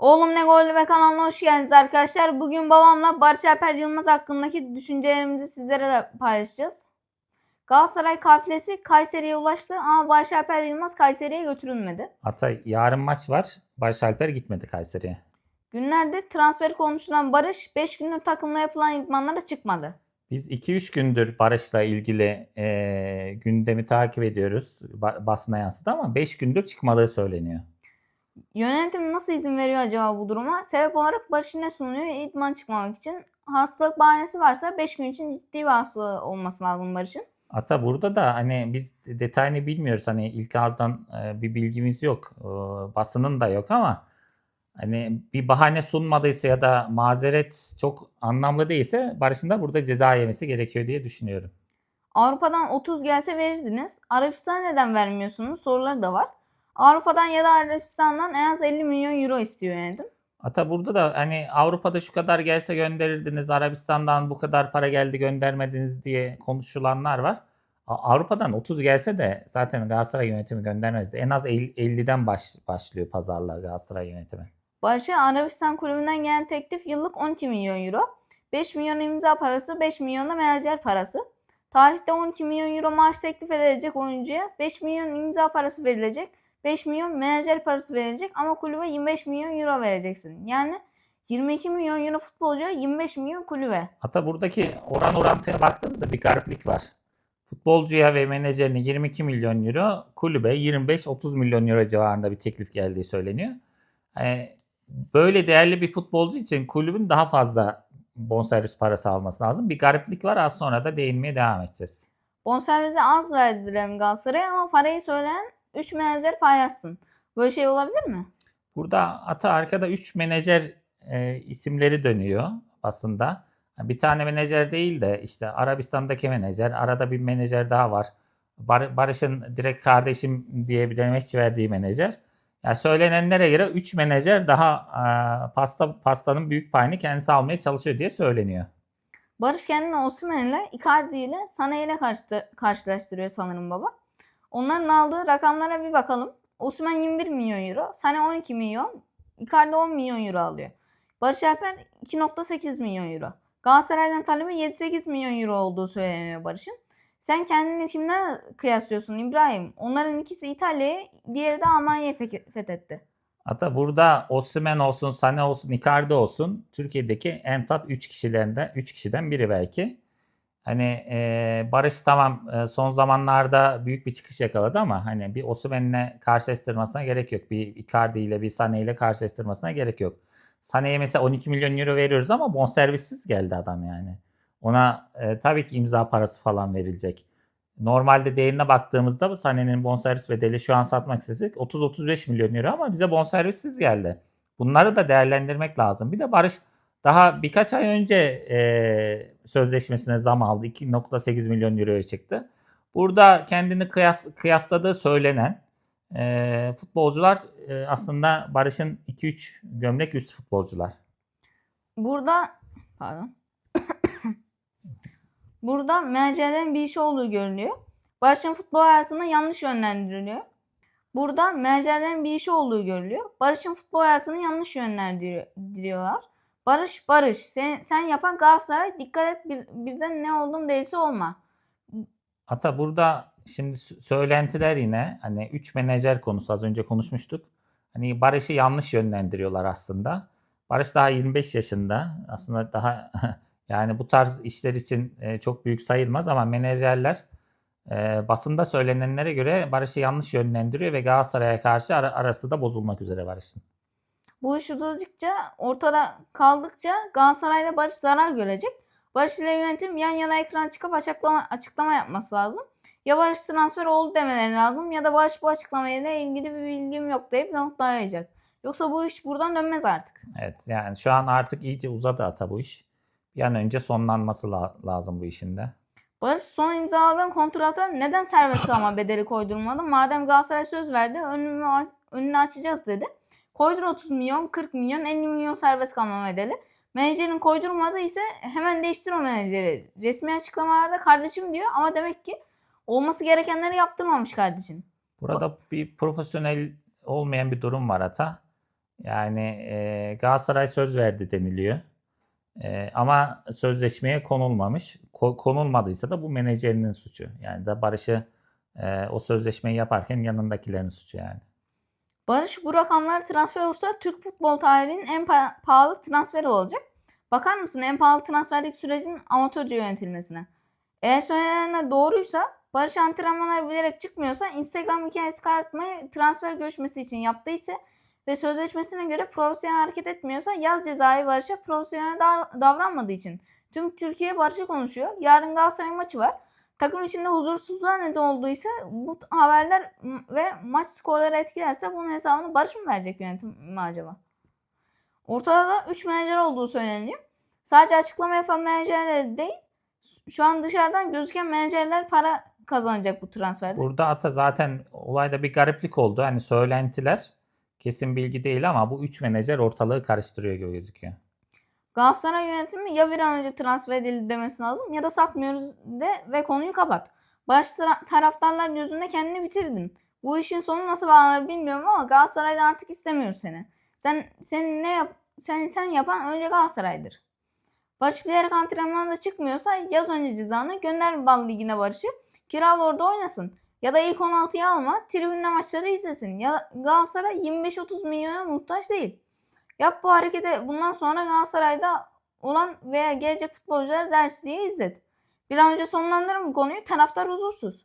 Oğlum ne gollü ve kanalına hoş geldiniz arkadaşlar. Bugün babamla Barış Alper Yılmaz hakkındaki düşüncelerimizi sizlere de paylaşacağız. Galatasaray kafilesi Kayseri'ye ulaştı ama Barış Alper Yılmaz Kayseri'ye götürülmedi. Hatta yarın maç var. Barış Alper gitmedi Kayseri'ye. Günlerdir transfer konuşulan Barış 5 günlük takımla yapılan idmanlara çıkmadı. Biz 2-3 gündür Barış'la ilgili e, gündemi takip ediyoruz. Ba- basına yansıdı ama 5 gündür çıkmadığı söyleniyor. Yönetim nasıl izin veriyor acaba bu duruma? Sebep olarak Barış'ın ne sunuluyor? İdman çıkmamak için. Hastalık bahanesi varsa 5 gün için ciddi bir hastalığı olması lazım Barış'ın. Hatta burada da hani biz detayını bilmiyoruz. Hani ilk ağızdan e, bir bilgimiz yok. Basının da yok ama hani bir bahane sunmadıysa ya da mazeret çok anlamlı değilse Barış'ın da burada ceza yemesi gerekiyor diye düşünüyorum. Avrupa'dan 30 gelse verirdiniz. Arabistan'a neden vermiyorsunuz? Soruları da var. Avrupa'dan ya da Arabistan'dan en az 50 milyon euro istiyor yönetim. Hatta burada da hani Avrupa'da şu kadar gelse gönderirdiniz, Arabistan'dan bu kadar para geldi göndermediniz diye konuşulanlar var. Avrupa'dan 30 gelse de zaten Galatasaray yönetimi göndermezdi. En az 50 50'den baş, başlıyor pazarlığa Galatasaray yönetimi. Barış'a Arabistan kulübünden gelen teklif yıllık 12 milyon euro. 5 milyon imza parası, 5 milyon da menajer parası. Tarihte 12 milyon euro maaş teklif edilecek oyuncuya 5 milyon imza parası verilecek. 5 milyon menajer parası verilecek ama kulübe 25 milyon euro vereceksin. Yani 22 milyon euro futbolcuya 25 milyon kulübe. Hatta buradaki oran orantıya baktığımızda bir gariplik var. Futbolcuya ve menajerine 22 milyon euro, kulübe 25-30 milyon euro civarında bir teklif geldiği söyleniyor. Yani böyle değerli bir futbolcu için kulübün daha fazla bonservis parası alması lazım. Bir gariplik var az sonra da değinmeye devam edeceğiz. Bonservise az verdiler Galatasaray'a ama parayı söyleyen 3 menajer paylaşsın. Böyle şey olabilir mi? Burada ata arkada 3 menajer e, isimleri dönüyor basında. Bir tane menajer değil de işte Arabistan'daki menajer, arada bir menajer daha var. Bar- Barış'ın direkt kardeşim diye bir demeç verdiği menajer. Yani söylenenlere göre 3 menajer daha e, pasta pastanın büyük payını kendisi almaya çalışıyor diye söyleniyor. Barış kendini Osimhen ile Icardi ile Sané ile karşı- karşılaştırıyor sanırım baba. Onların aldığı rakamlara bir bakalım. Osimhen 21 milyon euro, Sané 12 milyon, Icardi 10 milyon euro alıyor. Barış Alper 2.8 milyon euro. Galatasaray'dan talebi 7-8 milyon euro olduğu söyleniyor Barış'ın. Sen kendini kimlerle kıyaslıyorsun İbrahim? Onların ikisi İtalya'yı, diğeri de Almanya'yı fe- fethetti. Hatta burada Osimhen olsun, Sané olsun, Icardi olsun Türkiye'deki en top 3 kişilerinden 3 kişiden biri belki. Hani e, Barış tamam e, son zamanlarda büyük bir çıkış yakaladı ama hani bir Osimhen'le karşılaştırmasına gerek yok. Bir Icardi ile bir Sané ile karşılaştırmasına gerek yok. Sané'ye mesela 12 milyon euro veriyoruz ama bonservissiz geldi adam yani. Ona e, tabii ki imza parası falan verilecek. Normalde değerine baktığımızda bu Sané'nin bonservis bedeli şu an satmak istesek 30-35 milyon euro ama bize bonservissiz geldi. Bunları da değerlendirmek lazım. Bir de Barış daha birkaç ay önce e, sözleşmesine zam aldı. 2.8 milyon euroya çıktı. Burada kendini kıyas, kıyasladığı söylenen e, futbolcular e, aslında Barış'ın 2-3 gömlek üstü futbolcular. Burada pardon. Burada menajerlerin bir işi olduğu görülüyor. Barış'ın futbol hayatına yanlış yönlendiriliyor. Burada menajerlerin bir işi olduğu görülüyor. Barış'ın futbol hayatını yanlış yönlendiriyorlar. Barış, Barış. Sen, sen yapan Galatasaray dikkat et bir, birden ne oldun değilse olma. Hatta burada şimdi sö- söylentiler yine hani 3 menajer konusu az önce konuşmuştuk. Hani Barış'ı yanlış yönlendiriyorlar aslında. Barış daha 25 yaşında. Aslında daha yani bu tarz işler için e, çok büyük sayılmaz ama menajerler e, basında söylenenlere göre Barış'ı yanlış yönlendiriyor ve Galatasaray'a karşı ara- arası da bozulmak üzere Barış'ın. Bu iş uzadıkça, ortada kaldıkça Galatasaray'da Barış zarar görecek. Barış ile yönetim yan yana ekran çıkıp açıklama, açıklama yapması lazım. Ya Barış transfer oldu demeleri lazım ya da Barış bu açıklamayla ilgili bir bilgim yok deyip noktalayacak. Yoksa bu iş buradan dönmez artık. Evet yani şu an artık iyice uzadı ata bu iş. Bir an önce sonlanması la- lazım bu işin de. Barış son imzaladığın kontrata neden serbest kalma bedeli koydurmadı? Madem Galatasaray söz verdi önümü, önünü açacağız dedi. Koydur 30 milyon, 40 milyon, 50 milyon serbest kalma bedeli. Menajerin koydurmadı ise hemen değiştir o menajeri. Resmi açıklamalarda kardeşim diyor ama demek ki olması gerekenleri yaptırmamış kardeşim. Burada bir profesyonel olmayan bir durum var hata. Yani e, Galatasaray söz verdi deniliyor. E, ama sözleşmeye konulmamış. Ko- konulmadıysa da bu menajerinin suçu. Yani da Barış'ı e, o sözleşmeyi yaparken yanındakilerin suçu yani. Barış bu rakamlar transfer olursa Türk futbol tarihinin en pa- pahalı transferi olacak. Bakar mısın en pahalı transferdeki sürecin amatörce yönetilmesine? Eğer söylenenler doğruysa Barış antrenmanlara bilerek çıkmıyorsa Instagram hikayesi karartmayı transfer görüşmesi için yaptıysa ve sözleşmesine göre profesyonel hareket etmiyorsa yaz cezayı Barış'a profesyonel dav- davranmadığı için. Tüm Türkiye Barış'ı konuşuyor. Yarın Galatasaray maçı var. Takım içinde huzursuzluğa neden olduysa bu haberler ve maç skorları etkilerse bunun hesabını Barış mı verecek yönetim mi acaba? Ortada da 3 menajer olduğu söyleniyor. Sadece açıklama yapan menajerler değil, şu an dışarıdan gözüken menajerler para kazanacak bu transferde. Burada ata zaten olayda bir gariplik oldu. Hani söylentiler kesin bilgi değil ama bu üç menajer ortalığı karıştırıyor gibi gözüküyor. Galatasaray yönetimi ya bir an önce transfer edildi demesi lazım ya da satmıyoruz de ve konuyu kapat. Baş tara- taraftarlar gözünde kendini bitirdin. Bu işin sonu nasıl bağlanır bilmiyorum ama Galatasaray'da artık istemiyoruz seni. Sen sen ne yap sen sen yapan önce Galatasaray'dır. Barış bilerek antrenmanda çıkmıyorsa yaz önce cezanı gönder Bal Ligi'ne Barış'ı. Kiralı orada oynasın. Ya da ilk 16'ya alma tribünde maçları izlesin. Ya Galatasaray 25-30 milyona muhtaç değil. Yap bu hareketi bundan sonra Galatasaray'da olan veya gelecek futbolculara ders diye izlet. Bir an önce sonlandırın bu konuyu. Taraftar huzursuz.